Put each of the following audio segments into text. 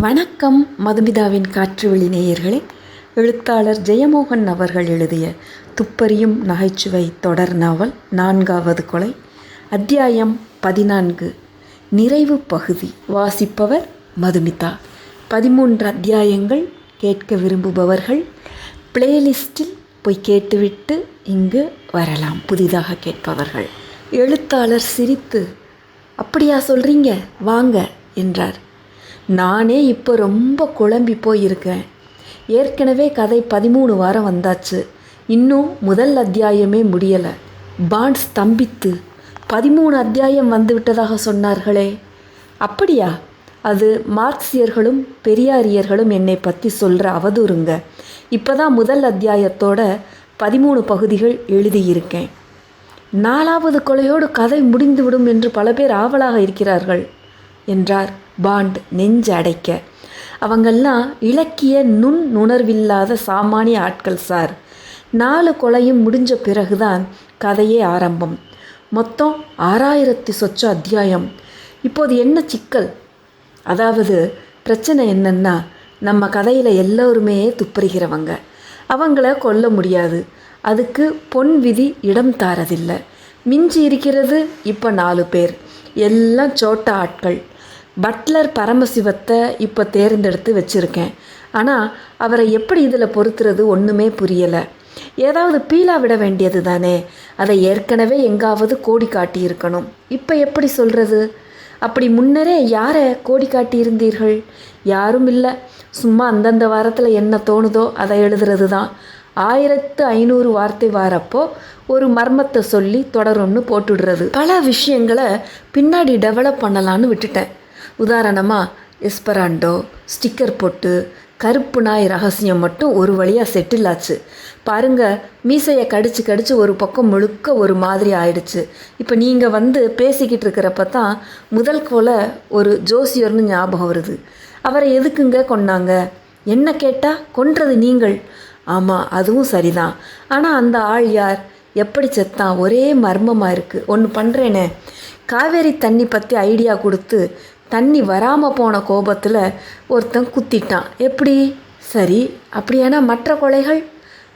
வணக்கம் மதுமிதாவின் காற்றுவெளி நேயர்களே. எழுத்தாளர் ஜெயமோகன் அவர்கள் எழுதிய துப்பறியும் நகைச்சுவை தொடர் நாவல் நான்காவது கொலை. அத்தியாயம் பதினான்கு. நிறைவு பகுதி. வாசிப்பவர் மதுமிதா. பதிமூன்று அத்தியாயங்கள் கேட்க விரும்புபவர்கள் பிளேலிஸ்டில் போய் கேட்டுவிட்டு இங்கு வரலாம். புதிதாக கேட்பவர்கள். எழுத்தாளர் சிரித்து அப்படியா சொல்கிறீங்க வாங்க என்றார். நானே இப்போ ரொம்ப குழம்பி போயிருக்கேன். ஏற்கனவே கதை பதிமூணு வாரம் வந்தாச்சு. இன்னும் முதல் அத்தியாயமே முடியலை. பாண்ட் ஸ்தம்பித்து பதிமூணு அத்தியாயம் வந்து விட்டதாக சொன்னார்களே. அப்படியா? அது மார்க்சியர்களும் பெரியாரியர்களும் என்னை பற்றி சொல்கிற அவதூறுங்க. இப்போ தான் முதல் அத்தியாயத்தோட பதிமூணு பகுதிகள் எழுதியிருக்கேன். நாலாவது கொலையோடு கதை முடிந்துவிடும் என்று பல பேர் ஆவலாக இருக்கிறார்கள் என்றார். பாண்ட் நெஞ்சு அடைக்க. அவங்கெல்லாம் இலக்கிய நுண் உணர்வில்லாத சாமானிய ஆட்கள் சார். நாலு கொலையும் முடிஞ்ச பிறகுதான் கதையே ஆரம்பம். மொத்தம் ஆறாயிரத்தி சொச்ச அத்தியாயம். இப்போது என்ன சிக்கல்? அதாவது பிரச்சனை என்னன்னா நம்ம கதையில் எல்லோருமே துப்பறிகிறவங்க. அவங்கள கொல்ல முடியாது. அதுக்கு பொன் விதி இடம் தாரதில்லை. மிஞ்சி இருக்கிறது இப்போ நாலு பேர். எல்லாம் சோட்ட ஆட்கள். பட்லர் பரமசிவத்தை இப்போ தேர்ந்தெடுத்து வச்சுருக்கேன். ஆனால் அவரை எப்படி இதில் பொறுத்துறது ஒன்றுமே புரியலை. ஏதாவது பீலா விட வேண்டியது தானே. அதை ஏற்கனவே எங்காவது கோடி காட்டியிருக்கணும். இப்போ எப்படி சொல்கிறது அப்படி முன்னரே யாரை கோடி காட்டியிருந்தீர்கள்? யாரும் இல்லை. சும்மா அந்தந்த வாரத்தில் என்ன தோணுதோ அதை எழுதுறது தான் ஆயிரத்து ஐநூறு வார்த்தை வாரப்போ ஒரு மர்மத்தை சொல்லி தொடரும்னு போட்டுடுறது. பல விஷயங்களை பின்னாடி டெவலப் பண்ணலான்னு விட்டுட்டேன். உதாரணமாக எஸ்பராண்டோ ஸ்டிக்கர் போட்டு கருப்பு நாய் ரகசியம் மட்டும் ஒரு வழியாக செட்டில் ஆச்சு. பாருங்க மீசையை கடிச்சு கடிச்சு ஒரு பக்கம் முழுக்க ஒரு மாதிரி ஆயிடுச்சு. இப்போ நீங்கள் வந்து பேசிக்கிட்டு இருக்கிறப்ப தான் முதல் போல ஒரு ஜோசியர்னு ஞாபகம் வருது. அவரை எதுக்குங்க கொன்னாங்க? என்ன கேட்டால் கொன்றது நீங்கள். ஆமாம் அதுவும் சரிதான். ஆனால் அந்த ஆள் யார்? எப்படி செத்தான்? ஒரே மர்மமாக இருக்குது ஒன்று பண்ணுறேனே காவேரி தண்ணி பற்றி ஐடியா கொடுத்து தண்ணி வராமல் போன கோபத்தில் ஒருத்தன் குத்திட்டான். எப்படி? சரி அப்படியானா மற்ற கொலைகள்?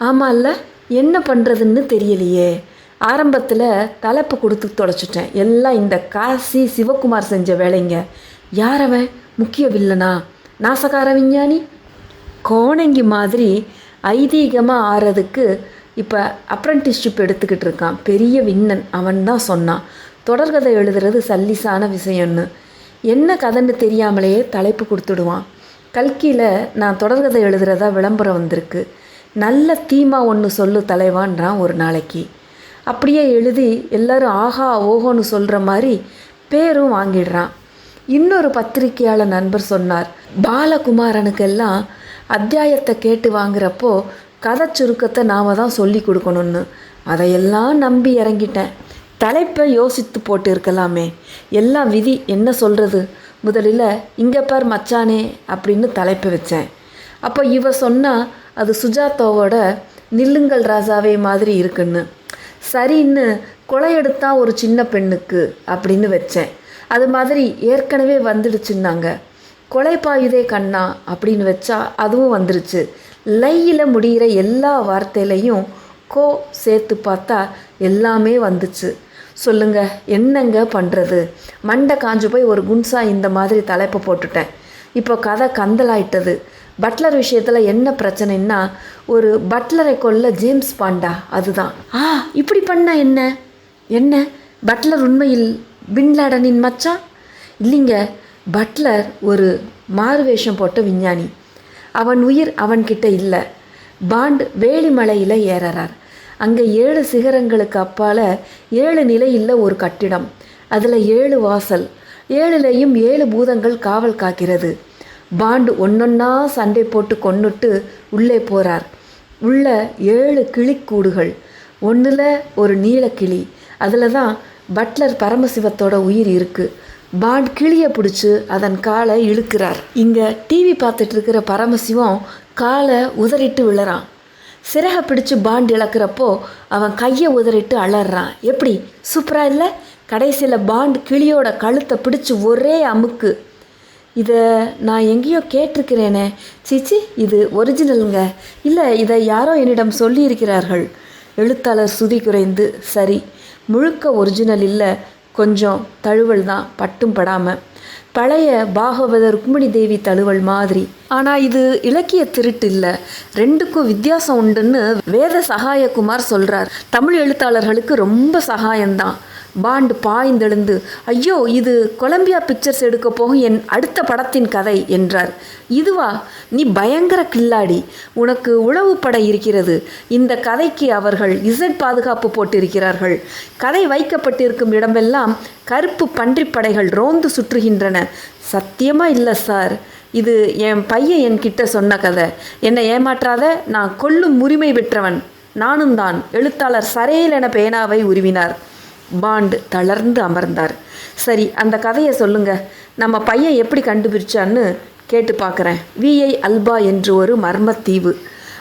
ஆமாம்ல என்ன பண்ணுறதுன்னு தெரியலையே. ஆரம்பத்தில் தலைப்பு கொடுத்து தொலைச்சிட்டேன். எல்லாம் இந்த காசி சிவகுமார் செஞ்ச வேலைங்க. யார் அவன்? முக்கிய வில்லனா? நாசகார விஞ்ஞானி கோணங்கி மாதிரி ஐதீகமாக ஆறதுக்கு இப்போ அப்ரண்டிஸ்ஷிப் எடுத்துக்கிட்டு இருக்கான். பெரிய விண்ணன் அவன் தான் சொன்னான். தொடர்கதை எழுதுறது சல்லிசான விஷயம்னு. என்ன கதைன்னு தெரியாமலேயே தலைப்பு கொடுத்துடுவான். கல்கியில் நான் தொடர்கதை எழுதுகிறதா விளம்பரம் வந்திருக்கு. நல்ல தீமா ஒன்று சொல்லு தலைவான்றான் ஒரு நாளைக்கு. அப்படியே எழுதி எல்லாரும் ஆஹா ஓஹோன்னு சொல்கிற மாதிரி பேரும் வாங்கிடுறான். இன்னொரு பத்திரிகையாளர் நண்பர் சொன்னார் பாலகுமாரனுக்கெல்லாம் அத்தியாயத்தை கேட்டு வாங்குறப்போ கதை சுருக்கத்தை நாம தான் சொல்லி கொடுக்கணும்னு. அதையெல்லாம் நம்பி இறங்கிட்டேன். தலைப்பை யோசித்து போட்டு இருக்கலாமே எல்லாம் விதி என்ன சொல்கிறது முதலில் இங்கே பார் மச்சானே அப்படின்னு தலைப்பை வச்சேன். அப்போ இவ சொன்னால் அது சுஜாதாவோட நில்லுங்கள் ராசாவே மாதிரி இருக்குன்னு. சரின்னு கொலையெடுத்தா ஒரு சின்ன பெண்ணுக்கு அப்படின்னு வச்சேன். அது மாதிரி ஏற்கனவே வந்துடுச்சுன்னாங்க. கொலைப்பாயுதே கண்ணா அப்படின்னு வச்சா அதுவும் வந்துருச்சு. லையில் முடிகிற எல்லா வார்த்தையிலையும் கோ சேர்த்து பார்த்தா எல்லாமே வந்துச்சு. சொல்லுங்க என்னங்க பண்ணுறது மண்டை காஞ்சு போய் ஒரு குன்சா இந்த மாதிரி தலைப்பை போட்டுட்டேன். இப்போ கதை கந்தலாயிட்டது. பட்லர் விஷயத்தில் என்ன பிரச்சனைன்னா ஒரு பட்லரை கொல்ல ஜேம்ஸ் பாண்டா அதுதான். ஆ இப்படி பண்ண என்ன? என்ன? பட்லர் உண்மையில் பின்லாடனின் மச்சான் இல்லைங்க பட்லர் ஒரு மாறுவேஷம் போட்ட விஞ்ஞானி. அவன் உயிர் அவன்கிட்ட இல்லை. பாண்ட் வேலிமலையில் ஏறறார் அங்கே ஏழு சிகரங்களுக்கு அப்பால் ஏழு நிலையில் ஒரு கட்டிடம். அதில் ஏழு வாசல். ஏழுலையும் ஏழு பூதங்கள் காவல் காக்கிறது. பாண்டு ஒன்னொன்னா சண்டை போட்டு கொண்டுட்டு உள்ளே போகிறார் உள்ள ஏழு கிளிக்கூடுகள். ஒன்றில் ஒரு நீலக்கிளி அதில் தான் பட்லர் பரமசிவத்தோட உயிர் இருக்குது பாண்ட் கிளியை பிடிச்சி அதன் காலை இழுக்கிறார். இங்கே டிவி பார்த்துட்டு இருக்கிற பரமசிவம் காலை உதறிட்டு விழறான். சிறகை பிடிச்சு பாண்ட் இழக்கிறப்போ அவன் கையை உதறிட்டு அலறான். எப்படி? சூப்பராக இல்லை? கடைசியில் பாண்ட் கிளியோட கழுத்தை பிடிச்சி ஒரே அமுக்கு. இதை நான் எங்கேயோ கேட்டிருக்கிறேனே. சீச்சி இது ஒரிஜினலுங்க இல்லை இதை யாரோ என்னிடம் சொல்லியிருக்கிறார்கள். எழுத்தாளர் சுதி குறைந்து சரி முழுக்க ஒரிஜினல் இல்லை கொஞ்சம் தழுவல் தான் பட்டும் படாமல் பழைய பாகவத ருக்மிணி தேவி தழுவல் மாதிரி. ஆனால் இது இலக்கிய திருட்டு இல்லை ரெண்டுக்கும் வித்தியாசம் உண்டுன்னு வேத சகாயகுமார் சொல்கிறார் தமிழ் எழுத்தாளர்களுக்கு ரொம்ப சகாயம்தான். பாண்டு பாய்ந்தெழுந்து ஐயோ இது கொலம்பியா பிக்சர்ஸ் எடுக்க போகும் என் அடுத்த படத்தின் கதை என்றார். இதுவா? நீ பயங்கர கில்லாடி. உனக்கு உளவு படை இருக்கிறது. இந்த கதைக்கு அவர்கள் இசட் பாதுகாப்பு போட்டிருக்கிறார்கள். கதை வைக்கப்பட்டிருக்கும் இடமெல்லாம் கருப்பு பன்றிப்படைகள் ரோந்து சுற்றுகின்றன. சத்தியமா இல்லை சார். இது என் பையன் என்கிட்ட சொன்ன கதை. என்னை ஏமாற்றாத நான் கொல்லும் உரிமை பெற்றவன். நானும் தான். எழுத்தாளர் சரையில் என பேனாவை உருவினார். பாண்டு தளர்ந்து அமர்ந்தார். சரி அந்த கதையை சொல்லுங்க. நம்ம பையன் எப்படி கண்டுபிடிச்சான்னு கேட்டு பார்க்குறேன். விஐ அல்பா என்று ஒரு மர்மத்தீவு.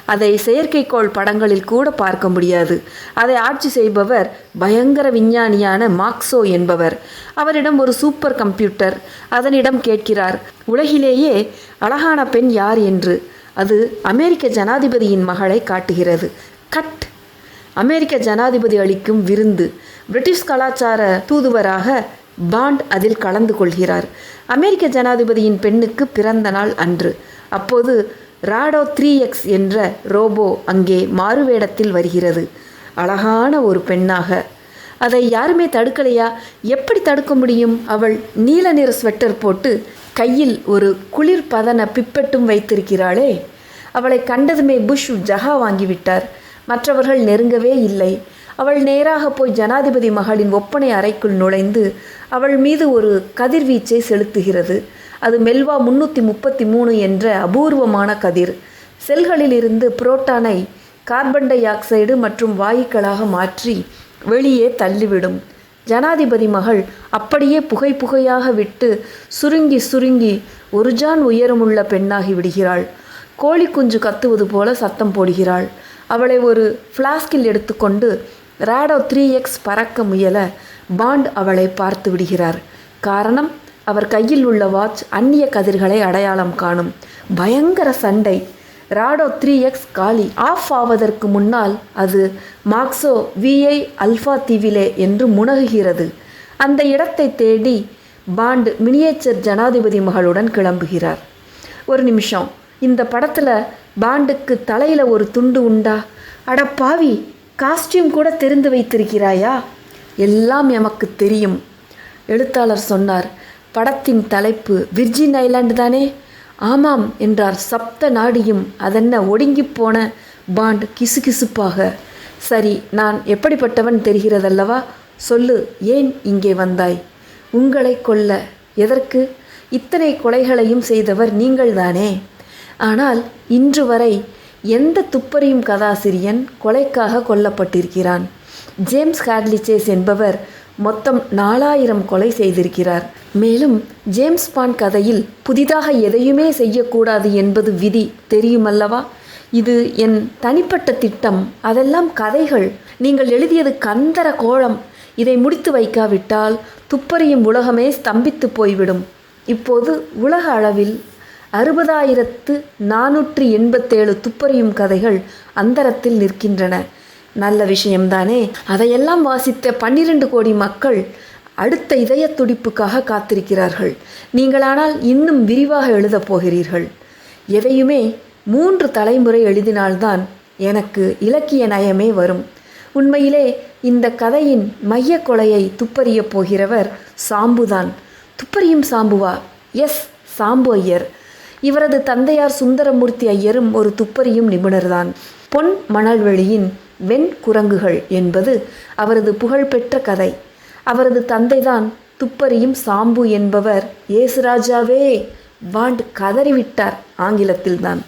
அதை செயற்கைக்கோள் படங்களில் கூட பார்க்க முடியாது. அதை ஆட்சி செய்பவர் பயங்கர விஞ்ஞானியான மார்க்சோ என்பவர். அவரிடம் ஒரு சூப்பர் கம்ப்யூட்டர். அதனிடம் கேட்கிறார் உலகிலேயே அழகான பெண் யார் என்று? அது அமெரிக்க ஜனாதிபதியின் மகளை காட்டுகிறது. கட். அமெரிக்க ஜனாதிபதி அளிக்கும் விருந்து. பிரிட்டிஷ் கலாச்சார தூதுவராக பாண்ட் அதில் கலந்து கொள்கிறார். அமெரிக்க ஜனாதிபதியின் பெண்ணுக்கு பிறந்த நாள் அன்று. அப்போது ராடோ த்ரீ எக்ஸ் என்ற ரோபோ அங்கே மாறுவேடத்தில் வருகிறது. அழகான ஒரு பெண்ணாக. அதை யாருமே தடுக்கலையா? எப்படி தடுக்க முடியும்? அவள் நீல நிற ஸ்வெட்டர் போட்டு கையில் ஒரு குளிர் பதன பிப்பெட்டும் வைத்திருக்கிறாளே. அவளை கண்டதுமே புஷ் ஜஹா வாங்கிவிட்டார். மற்றவர்கள் நெருங்கவே இல்லை. அவள் நேராக போய் ஜனாதிபதி மகளின் ஒப்பனை அறைக்குள் நுழைந்து அவள் மீது ஒரு கதிர்வீச்சை செலுத்துகிறது. அது மெல்வா முன்னூற்றி முப்பத்தி மூணு என்ற அபூர்வமான கதிர். செல்களிலிருந்து புரோட்டானை கார்பன் டை ஆக்சைடு மற்றும் வாயுக்களாக மாற்றி வெளியே தள்ளிவிடும். ஜனாதிபதி மகள் அப்படியே புகை புகையாக விட்டு சுருங்கி சுருங்கி ஒரு ஜான் உயரமுள்ள பெண்ணாகி விடுகிறாள். கோழி குஞ்சு கத்துவது போல சத்தம் போடுகிறாள். அவளை ஒரு ஃப்ளாஸ்கில் எடுத்துக்கொண்டு ராடோ த்ரீ எக்ஸ் பறக்க முயல பாண்ட் அவளை பார்த்து விடுகிறார். காரணம் அவர் கையில் உள்ள வாட்ச் அந்நிய கதிர்களை அடையாளம் காணும். பயங்கர சண்டை. ராடோ த்ரீ எக்ஸ் காலி ஆஃப் ஆவதற்கு முன்னால் அது மாக்ஸோ விஐ அல்ஃபா தீவிலே என்று முனகுகிறது. அந்த இடத்தை தேடி பாண்ட் மினியேச்சர் ஜனாதிபதி மகளுடன் கிளம்புகிறார். ஒரு நிமிஷம். இந்த படத்தில் பாண்டுக்கு தலையில் ஒரு துண்டு உண்டா? அட பாவி காஸ்டியூம் கூட தெரிந்து வைத்திருக்கிறாயா? எல்லாம் எமக்கு தெரியும். எழுத்தாளர் சொன்னார் படத்தின் தலைப்பு விர்ஜின் ஐலாண்டு தானே? ஆமாம் என்றார் சப்த நாடியும் அதென்ன ஒடுங்கிப் போன பாண்ட் கிசுகிசுப்பாக. சரி நான் எப்படிப்பட்டவன் தெரிகிறதல்லவா? சொல்லு ஏன் இங்கே வந்தாய்? உங்களை கொல்ல எதற்கு? இத்தனை கொலைகளையும் செய்தவர் நீங்கள்தானே? ஆனால் இன்று வரை எந்த துப்பறியும் கதாசிரியன் கொலைக்காக கொல்லப்பட்டிருக்கிறான். ஜேம்ஸ் கேட்லிசேஸ் என்பவர் மொத்தம் நாலாயிரம் கொலை செய்திருக்கிறார். மேலும் ஜேம்ஸ் பாண்ட் கதையில் புதிதாக எதையுமே செய்யக்கூடாது என்பது விதி தெரியுமல்லவா? இது என் தனிப்பட்ட திட்டம். அதெல்லாம் கதைகள். நீங்கள் எழுதியது கந்தர கோலம். இதை முடித்து வைக்காவிட்டால் துப்பறியும் உலகமே ஸ்தம்பித்து போய்விடும். இப்போது உலக அளவில் அறுபதாயிரத்து நானூற்றி எண்பத்தேழு துப்பறியும் கதைகள் அந்தரத்தில் நிற்கின்றன. நல்ல விஷயம்தானே? அதையெல்லாம் வாசித்த பன்னிரண்டு கோடி மக்கள் அடுத்த இதய துடிப்புக்காக காத்திருக்கிறார்கள். நீங்களானால் இன்னும் விரிவாக எழுதப் போகிறீர்கள். எதையுமே மூன்று தலைமுறை எழுதினால்தான் எனக்கு இலக்கிய நயமே வரும். உண்மையிலே இந்த கதையின் மைய கொலையை துப்பறியப் போகிறவர் சாம்புதான். துப்பறியும் சாம்புவா? எஸ் சாம்பு ஐயர். இவரது தந்தையார் சுந்தரமூர்த்தி ஐயரும் ஒரு துப்பறியும் நிபுணர்தான். பொன் மணல்வெளியின் வெண் குரங்குகள் என்பது அவரது புகழ்பெற்ற கதை. அவரது தந்தைதான் துப்பறியும் சாம்பு என்பவர். ஏசுராஜாவே! வாண்ட் கதறிவிட்டார் ஆங்கிலத்தில்தான்.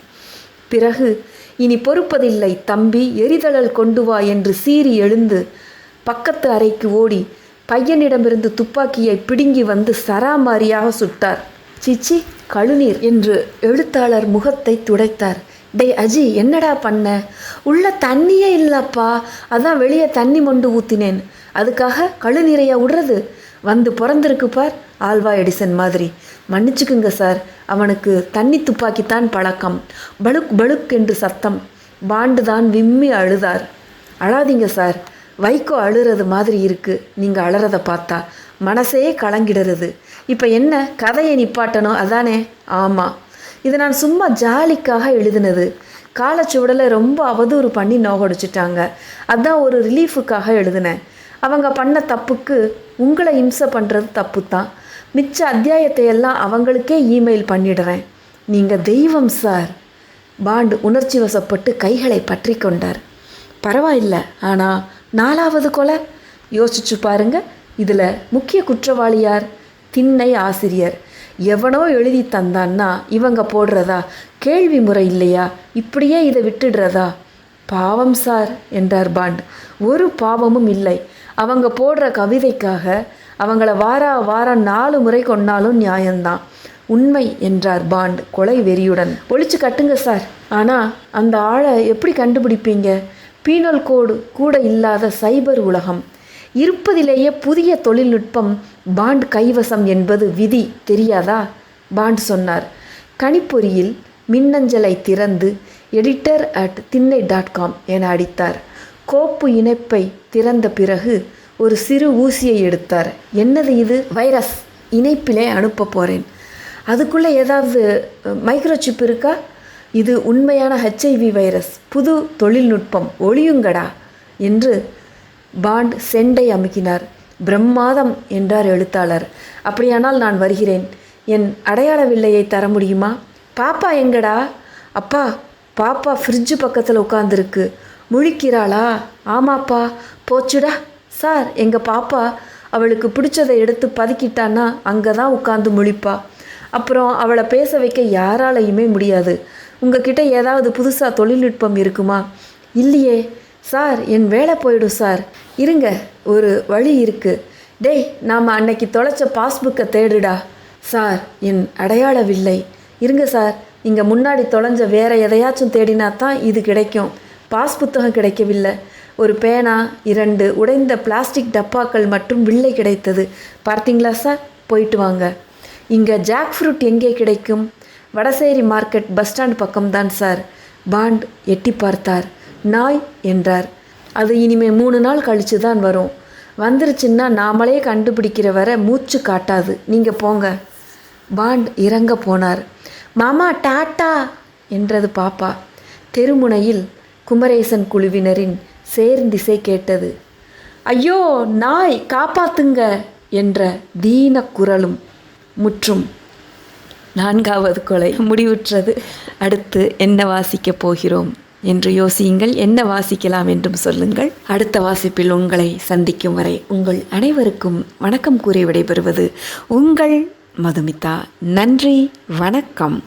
பிறகு இனி பொறுப்பதில்லை தம்பி எரிதழல் கொண்டு வா என்று சீறி எழுந்து பக்கத்து அறைக்கு ஓடி பையனிடமிருந்து துப்பாக்கியை பிடுங்கி வந்து சராமாரியாக சுட்டார். சிச்சி கழுநீர் என்று எழுத்தாளர் முகத்தை துடைத்தார். டேய் அஜி என்னடா பண்ண? உள்ள தண்ணியே இல்லப்பா. அதான் வெளியே தண்ணி மொண்டு ஊத்தினேன். அதுக்காக கழுநீரையா விடுறது? வந்து பிறந்திருக்கு பார் ஆல்வா எடிசன் மாதிரி. மன்னிச்சுக்குங்க சார் அவனுக்கு தண்ணி துப்பாக்கித்தான் பழக்கம். பளுக் பளுக் என்று சத்தம். பாண்டு தான் விம்மி அழுதார். அழாதீங்க சார் வைகோ அழுறது மாதிரி இருக்கு. நீங்கள் அழறதை பார்த்தா மனசே கலங்கிடுறது. இப்போ என்ன கதையை நிப்பாட்டணும்? அதானே? ஆமாம் இது நான் சும்மா ஜாலிக்காக எழுதினது. காலச்சுவடலை ரொம்ப அவதூறு பண்ணி நோகடிச்சிட்டாங்க. அதான் ஒரு ரிலீஃபுக்காக எழுதினேன். அவங்க பண்ண தப்புக்கு உங்களை இம்சை பண்ணுறது தப்பு தான் மிச்ச அத்தியாயத்தை எல்லாம் அவங்களுக்கே இமெயில் பண்ணிடுறேன். நீங்கள் தெய்வம் சார். பாண்டு உணர்ச்சி வசப்பட்டு கைகளை பற்றி கொண்டார். பரவாயில்ல ஆனால் நாலாவது கொலை? யோசிச்சு பாருங்கள் இதில் முக்கிய குற்றவாளியார் திண்ணை ஆசிரியர். எவனோ எழுதி தந்தான்னா இவங்க போடுறதா? கேள்வி முறை இல்லையா? இப்படியே இதை விட்டுடுறதா? பாவம் சார் என்றார் பாண்ட். ஒரு பாவமும் இல்லை. அவங்க போடுற கவிதைக்காக அவங்கள வாரா வாரம் நாலு முறை கொண்டாலும் நியாயம்தான். உண்மை என்றார் பாண்ட் கொலை வெறியுடன். ஒழிச்சு கட்டுங்க சார். ஆனால் அந்த ஆளை எப்படி கண்டுபிடிப்பீங்க? பீனல் கோடு கூட இல்லாத சைபர் உலகம். இருப்பதிலேயே புதிய தொழில்நுட்பம் பாண்ட் கைவசம் என்பது விதி தெரியாதா? பாண்ட் சொன்னார். கணிப்பொறியில் மின்னஞ்சலை திறந்து editor at Thinnai dot com என அடித்தார். கோப்பு இணைப்பை திறந்த பிறகு ஒரு சிறு ஊசியை எடுத்தார். என்னது இது? வைரஸ். இணைப்பிலே அனுப்ப போகிறேன் அதுக்குள்ளே ஏதாவது மைக்ரோசிப் இருக்கா? இது உண்மையான ஹெச்ஐவி வைரஸ். புது தொழில்நுட்பம் ஒளியுங்கடா என்று பாண்ட் செண்டை அமுக்கினார். பிரம்மாதம் என்றார் எழுத்தாளர். அப்படியானால் நான் வருகிறேன். என் அடையாள வில்லையை தர முடியுமா? பாப்பா எங்கடா? அப்பா பாப்பா ஃப்ரிட்ஜு பக்கத்தில் உட்காந்துருக்கு முழிக்கிறாளா? ஆமாப்பா. போச்சுடா. சார் எங்கள் பாப்பா அவளுக்கு பிடிச்சதை எடுத்து பதுக்கிட்டான்னா அங்கே தான் உட்காந்து முழிப்பா. அப்புறம் அவளை பேச வைக்க யாராலையுமே முடியாது. உங்ககிட்ட ஏதாவது புதுசாக தொழில்நுட்பம் இருக்குமா? இல்லையே. சார் என் வேலை போயிடும் சார். இருங்க ஒரு வழி இருக்கு. டேய் நாம் அன்னைக்கு தொலைச்ச பாஸ்புக்கை தேடுடா. சார் என் அடையாள வில்லை இருங்க சார். இங்கே முன்னாடி தொலைஞ்ச வேற எதையாச்சும் தேடினா தான் இது கிடைக்கும். பாஸ் புத்தகம் கிடைக்கவில்லை. ஒரு பேனா இரண்டு உடைந்த பிளாஸ்டிக் டப்பாக்கள் மற்றும் வில்லை கிடைத்தது. பார்த்தீங்களா சார்? போயிட்டு வாங்க. இங்கே ஜாக் ஃப்ரூட் எங்கே கிடைக்கும்? வடசேரி மார்க்கெட் பஸ் ஸ்டாண்ட் பக்கம்தான் சார். பாண்ட் எட்டி பார்த்தார். நாய் என்றார். அது இனிமே மூணு நாள் கழிச்சு தான் வரும். வந்துருச்சுன்னா நாமளே கண்டுபிடிக்கிற வரை மூச்சு காட்டாது. நீங்கள் போங்க. பாண்ட் இறங்க போனார். மாமா டாட்டா! என்றது பாப்பா. தெருமுனையில் குமரேசன் குழுவினரின் சேர்ந்திசை கேட்டது. ஐயோ நாய் காப்பாத்துங்க! என்ற தீன குரலும் முற்றும். நான்காவது கொலை முடிவுற்றது. அடுத்து என்ன வாசிக்கப் போகிறோம்? என்று யோசியுங்கள். என்ன வாசிக்கலாம் என்றும் சொல்லுங்கள். அடுத்த வாசிப்பில் உங்களை சந்திக்கும் வரை உங்கள் அனைவருக்கும் வணக்கம் கூறி விடைபெறுவது உங்கள் மதுமிதா. நன்றி வணக்கம்.